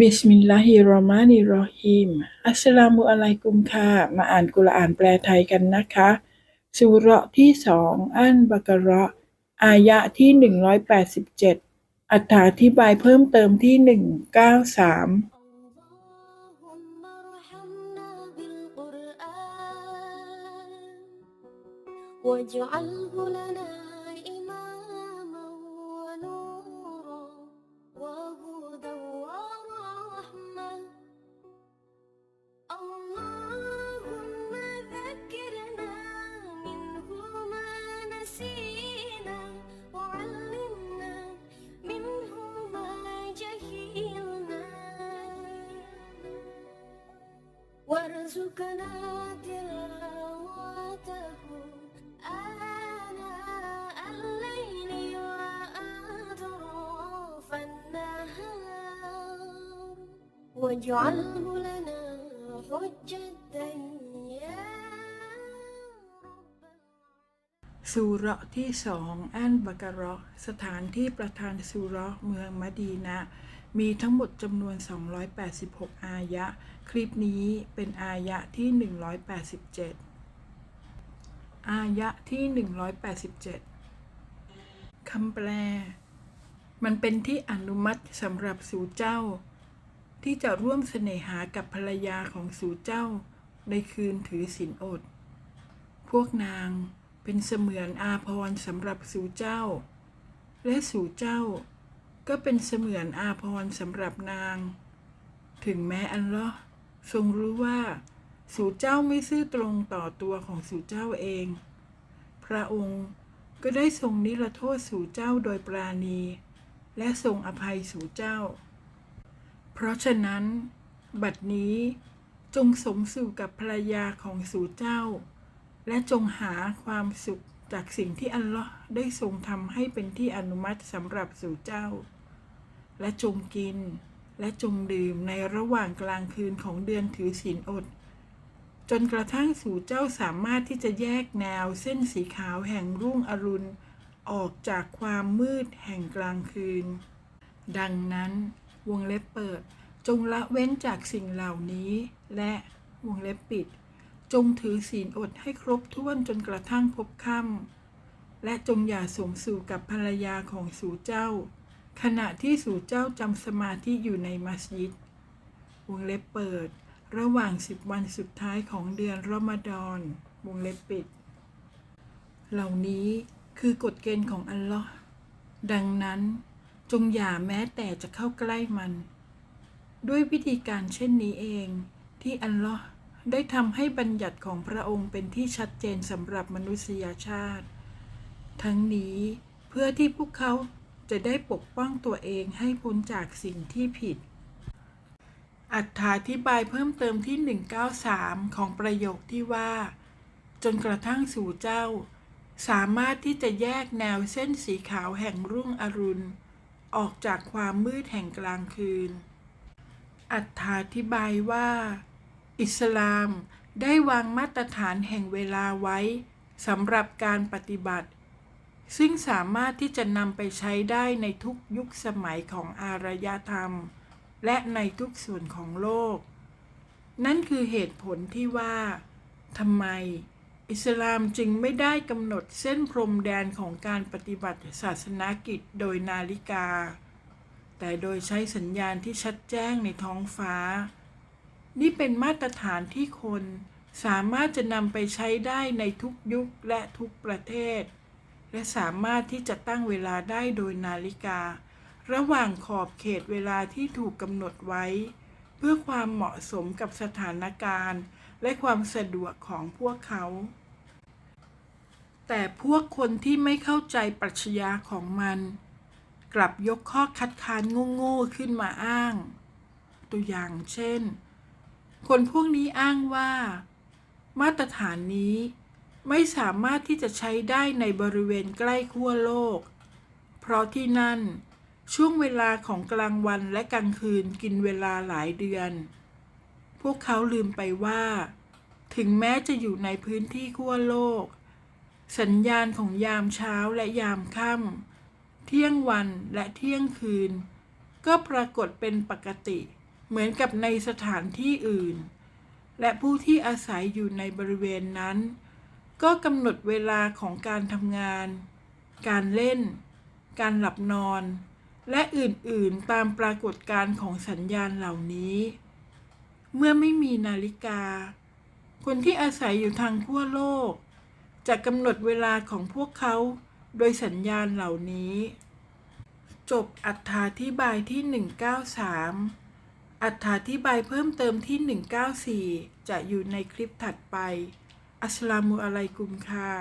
บิสมิลลาฮิรเราะห์มานิรเราะฮีม อัสสลามุอะลัยกุมค่ะ มาอ่านกุรอานแปลไทยกันนะคะสุเราะห์ที่สองอันบากะเราะห์อายะที่ 187 อัถาธิบายเพิ่มเติมที่ 193 اللهم ارحمنا بالقرآن واجعله لنا وارزقنا تلاوته آناء الليل وأطراف النهار واجعله لنا حجة يا สุเราะห์ที่สองอันบากะราะห์สถานที่ประธานสุเราะห์เมืองมะดีนะ มีทั้งหมดจำนวน 286 อายะ คลิปนี้เป็นอายะที่ 187 อายะที่ 187 คำแปล มันเป็นที่อนุมัติสำหรับสู่เจ้า ที่จะร่วมเสน่หากับภรรยาของสู่เจ้า ในคืนถือศีลอด พวกนาง เป็นเสมือนอาภรณ์สำหรับสู่เจ้า และสู่เจ้า ก็เป็นเสมือนอาภรณ์สำหรับนาง ถึงแม้อัลลอทรงรู้ว่า สู่เจ้าไม่ซื่อตรงต่อตัวของสู่เจ้าเอง พระองค์ก็ได้ทรงนิรโทษสู่เจ้าโดยปราณี และทรงอภัยสู่เจ้า เพราะฉะนั้น บัดนี้จงสมสู่กับภรรยาของสู่เจ้า และจงหาความสุขจากสิ่งที่อัลลอฮ์ได้ทรงทำให้เป็นที่อนุมัติสำหรับสู่เจ้า และจงกิน และจงดื่มในระหว่างกลางคืนของเดือนถือศีลอด จนกระทั่งสู่เจ้าสามารถที่จะแยกแนวเส้นสีขาวแห่งรุ่งอรุณ ออกจากความมืดแห่งกลางคืน ดังนั้นวงเล็บเปิด จงละเว้นจากสิ่งเหล่านี้ และวงเล็บปิด จงถือศีลอดให้ครบถ้วนจนกระทั่งพบค่ำและจงอย่าสมสู่กับภรรยาของสู่เจ้า ขณะที่สู่เจ้าจำสมาธิอยู่ในมัสยิดวงเล็บเปิด ระหว่างสิบวันสุดท้ายของเดือนรอมฎอนวงเล็บปิด เหล่านี้คือกฎเกณฑ์ของอัลลอฮ์ดังนั้นจงอย่าแม้แต่จะเข้าใกล้มัน ด้วยวิธีการเช่นนี้เองที่อัลลอฮ์ ได้ทำให้บัญญัติของพระองค์เป็นที่ชัดเจนสำหรับมนุษยชาติ ทั้งนี้เพื่อที่พวกเขาจะได้ปกป้องตัวเองให้พ้นจากสิ่งที่ผิด อัถาธิบายเพิ่มเติมที่ 193 ของประโยคที่ว่า จนกระทั่งสู่เจ้า สามารถที่จะแยกแนวเส้นสีขาวแห่งรุ่งอรุณ ออกจากความมืดแห่งกลางคืน อัถาธิบายว่า อิสลาม ได้วางมาตรฐานแห่งเวลาไว้สำหรับการปฏิบัติ ซึ่งสามารถที่จะนำไปใช้ได้ในทุกยุคสมัยของอารยธรรม และในทุกส่วนของโลก นั่นคือเหตุผลที่ว่าทำไม อิสลามจึงไม่ได้กำหนดเส้นพรมแดนของการปฏิบัติศาสนกิจโดยนาฬิกา แต่โดยใช้สัญญาณที่ชัดแจ้งในท้องฟ้า นี่เป็นมาตรฐานที่คนสามารถจะนำไปใช้ได้ในทุกยุคและทุกประเทศ และสามารถที่จะตั้งเวลาได้โดยนาฬิกา ระหว่างขอบเขตเวลาที่ถูกกำหนดไว้ เพื่อความเหมาะสมกับสถานการณ์ และความสะดวกของพวกเขา แต่พวกคนที่ไม่เข้าใจปรัชญาของมัน กลับยกข้อคัดค้านโง่ๆขึ้นมาอ้าง ตัวอย่างเช่น คนพวกนี้อ้างว่า มาตรฐานนี้ไม่สามารถที่จะใช้ได้ในบริเวณใกล้ขั้วโลก เพราะที่นั่นช่วงเวลาของกลางวันและกลางคืนกินเวลาหลายเดือน พวกเขาลืมไปว่า ถึงแม้จะอยู่ในพื้นที่ขั้วโลก สัญญาณของยามเช้าและยามค่ำเที่ยงวันและเที่ยงคืน ก็ปรากฏเป็นปกติเเหมือนกับในสถานที่อื่น และผู้ที่อาศัยอยู่ในบริเวณนั้น ก็กำหนดเวลาของการทำงาน การเล่น การหลับนอน และอื่นๆตามปรากฏการณ์ของสัญญาณเหล่านี้ เมื่อไม่มีนาฬิกา คนที่อาศัยอยู่ทางขั้วโลก จะกำหนดเวลาของพวกเขาโดยสัญญาณเหล่านี้ จบอัธาธิบายที่ 193 อัธาธิบายเพิ่มเติมที่ 194 จะอยู่ในคลิปถัดไป อัสสลามุอะลัยกุมค่ะ